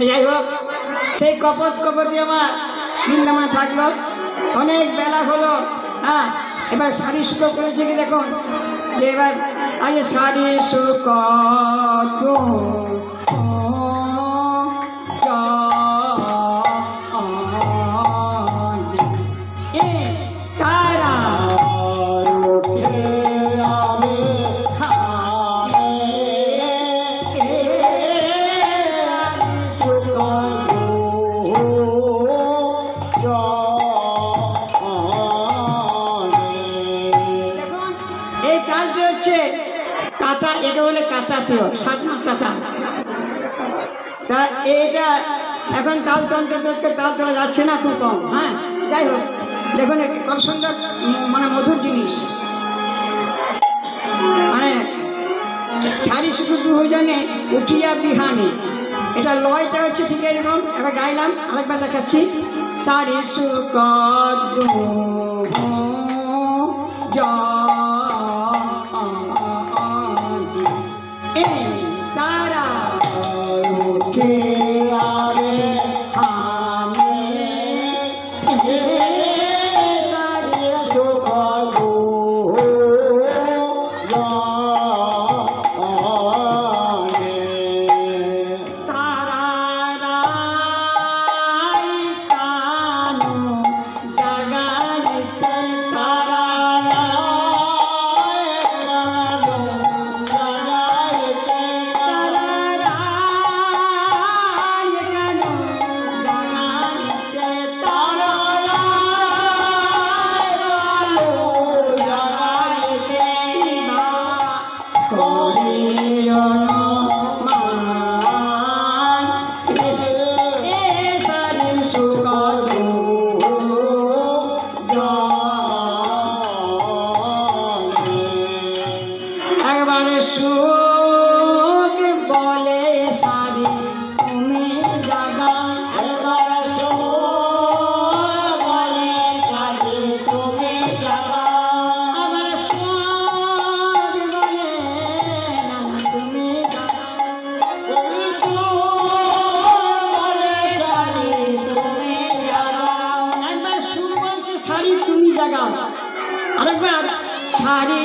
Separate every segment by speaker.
Speaker 1: যাই হোক সেই কপত কপতি আমার বৃন্দাবনে থাকল অনেক বেলা হলো হ্যাঁ এবার শাড়ি শুকো করেছে কি দেখুন এবার আজ শাড়ি শুকো তারা কাজটি হচ্ছে কাঁথা, এটা হলে কাঁথাতেও সাতমা কাঁথা। তা এইটা এখন তাল তন্ত্র করতে তাল তোলা যাচ্ছে না খুব কম হ্যাঁ? যাই হোক, দেখুন কত সুন্দর মানে মধুর জিনিস। মানে শাড়ি শুধু দুজনে উঠিয়া বিহানি। এটা লয়টা হচ্ছে ঠিক এরকম, এবার গাইলাম, আরেকবার দেখাচ্ছি। শাড়ি সুকদ Okay. একবারে সুখ বলে সারি, তুমি জাগা একবারে সুখ বলে সারি, তুমি জাগা আমার সুখ বলে না তুমি একবার সুখ বলছে শাড়ি তুমি জাগাও আরেকবার শাড়ি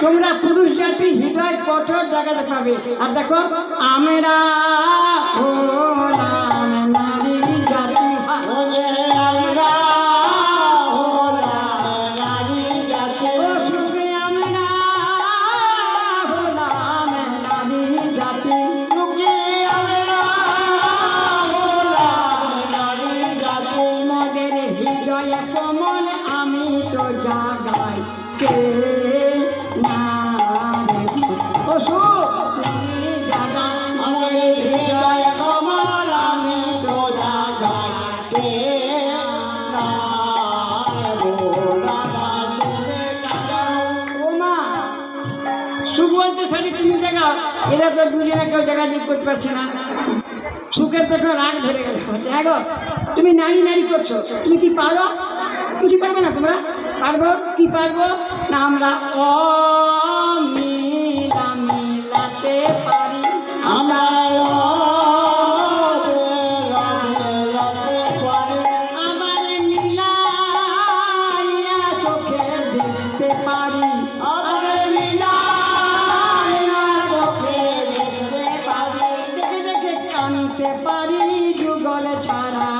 Speaker 1: তোমরা পুরুষ জাতি হৃদয় কঠোর জায়গাতে পাবে আর দেখো আমরা হলাম নারী বলতে শাড়ি তুমি জাগাও এরা তো দুজনে কেউ দিক করতে পারছে না। সুখের তো কেউ রাগ ধরে গেলে। দেখো হ্যাঁ তুমি নারী নারী করছ, তুমি কি পারো? কিছু পারবে না তোমরা। পারব, কি পারব? না, আমরা অমিলা কানতে পারি যুগল ছাড়া।